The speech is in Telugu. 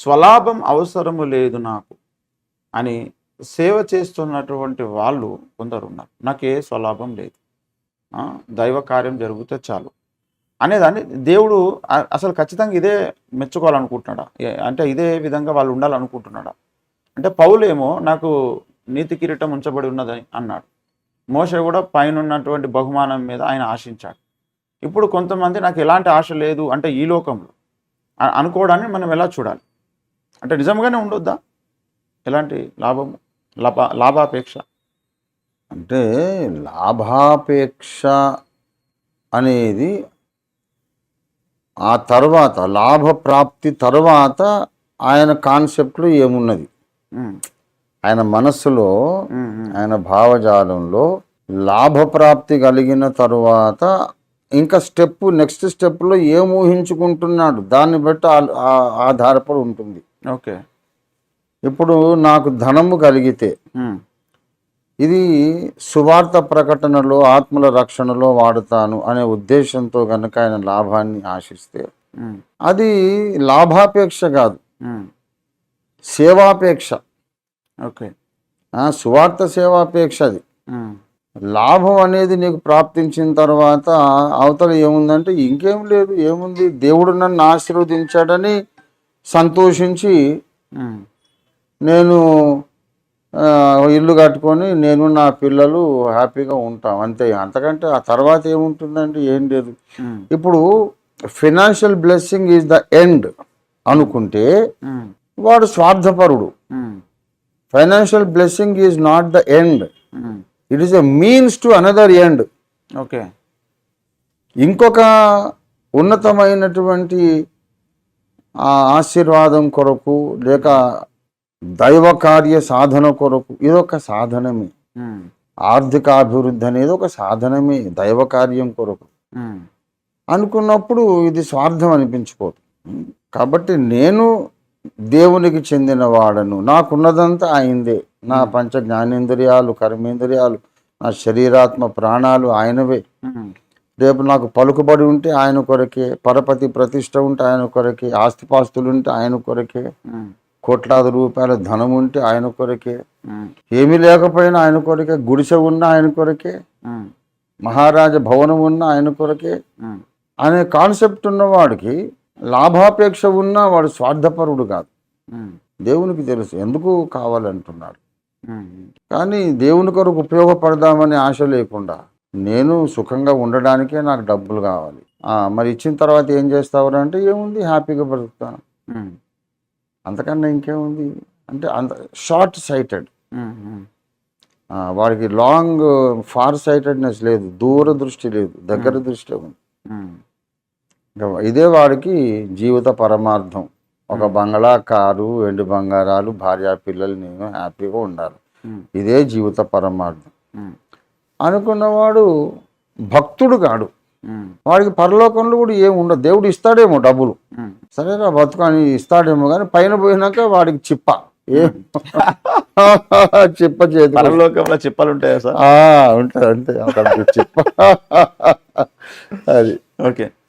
స్వలాభం అవసరము లేదు నాకు అని సేవ చేస్తున్నటువంటి వాళ్ళు కొందరు ఉన్నారు నాకు ఏ స్వలాభం లేదు. దైవ కార్యం జరిగితే చాలు. అనేదాన్ని దేవుడు అసలు ఖచ్చితంగా ఇదే మెచ్చుకోవాలనుకుంటున్నాడా? ఏ- అంటే ఇదే విధంగా వాళ్ళు ఉండాలనుకుంటున్నాడా? అంటే పౌలేమో నాకు నీతి కిరీటం ఉంచబడి ఉన్నదని అన్నాడు. మోష కూడా పైన ఉన్నటువంటి బహుమానం మీద ఆయన ఆశించాడు. ఇప్పుడు కొంతమంది నాకు ఎలాంటి ఆశ లేదు అంటే ఈ లోకంలో. అనుకోవడాన్ని మనం ఎలా చూడాలి? అంటే నిజంగానే ఉండొద్దా? ఎలాంటి లాభం లాభ లాభాపేక్ష? అంటే లాభాపేక్ష అనేది ఆ తర్వాత లాభ ప్రాప్తి తర్వాత ఆయన కాన్సెప్ట్లో ఏమున్నది? ఆయన మనస్సులో ఆయన భావజాలంలో లాభప్రాప్తి కలిగిన తరువాత ఇంకా స్టెప్ నెక్స్ట్ స్టెప్లో ఏం ఊహించుకుంటున్నాడు? దాన్ని బట్టి ఆధారపడి ఉంటుంది. ఓకే. ఇప్పుడు నాకు ధనము కలిగితే ఇది సువార్త ప్రకటనలో ఆత్మల రక్షణలో వాడుతాను అనే ఉద్దేశంతో కనుక ఆయన లాభాన్ని ఆశిస్తే అది లాభాపేక్ష కాదు. సేవాపేక్ష. ఓకే. సువార్త సేవాపేక్ష అది. లాభం అనేది నీకు ప్రాప్తించిన తర్వాత అవతల ఏముందంటే ఇంకేం లేదు ఏముంది? దేవుడు నన్ను ఆశీర్వదించాడని సంతోషించి నేను ఇల్లు కట్టుకొని నేను నా పిల్లలు హ్యాపీగా ఉంటాం. అంతే. అంతకంటే ఆ తర్వాత ఏముంటుందంటే ఏం లేదు. ఇప్పుడు financial blessing is the end అనుకుంటే వాడు స్వార్థపరుడు. Financial blessing is not the end. It is a means to another end okay. ఇంకొక ఉన్నతమైనటువంటి ఆ ఆశీర్వాదం కొరకు లేక దైవ కార్య సాధన కొరకు ఇదొక సాధనమే. ఆర్థిక అభివృద్ధి అనేది ఒక సాధనమే దైవ కార్యం కొరకు అనుకున్నప్పుడు ఇది స్వార్థం అనిపించుకోదు. కాబట్టి నేను దేవునికి చెందిన వాడను. నాకున్నదంతా ఆయనదే. నా పంచ జ్ఞానేంద్రియాలు కర్మేంద్రియాలు నా శరీరాత్మ ప్రాణాలు ఆయనవే. రేపు నాకు పలుకుబడి ఉంటే ఆయన కొరకే పరపతి ప్రతిష్ట ఉంటే ఆయన కొరకే ఆస్తిపాస్తులు ఉంటే ఆయన కొరకే కోట్లాది రూపాయల ధనం ఉంటే ఆయన కొరకే ఏమీ లేకపోయినా ఆయన కొరకే గుడిసె ఉన్న ఆయన కొరకే మహారాజ భవనం ఉన్న ఆయన కొరకే అనే కాన్సెప్ట్ ఉన్నవాడికి లాభాపేక్ష ఉన్నా వాడు స్వార్థపరుడు కాదు. దేవునికి తెలుసు ఎందుకు కావాలంటున్నాడు. కానీ దేవుని కొరకు ఉపయోగపడదామనే ఆశ లేకుండా నేను సుఖంగా ఉండడానికే నాకు డబ్బులు కావాలి. మరి ఇచ్చిన తర్వాత ఏం చేస్తావు అంటే ఏముంది? హ్యాపీగా బ్రతుకుతాను. అంతకన్నా ఇంకేముంది? అంటే అంత షార్ట్ సైటెడ్. వాడికి లాంగ్ ఫార్ సైటెడ్నెస్ లేదు. దూర దృష్టి లేదు. దగ్గర దృష్టి ఉంది. ఇదే వాడికి జీవిత పరమార్థం. ఒక బంగళా కారు వెండి బంగారాలు భార్య పిల్లలు నేను హ్యాపీగా ఉండాలి. ఇదే జీవిత పరమార్థం. అనుకున్నవాడు భక్తుడు కాడు. వాడికి పరలోకంలో కూడా ఏమి ఉండదు. దేవుడు ఇస్తాడేమో డబ్బులు. సరేరా బతుకు అని ఇస్తాడేమో కానీ పైన పోయినాక వాడికి చిప్ప. ఏ? చిప్ప చేతి పరలోకంలో చిప్పలు ఉంటాయా సార్? ఉంటుంది అంతే చిప్ప. అది. ఓకే.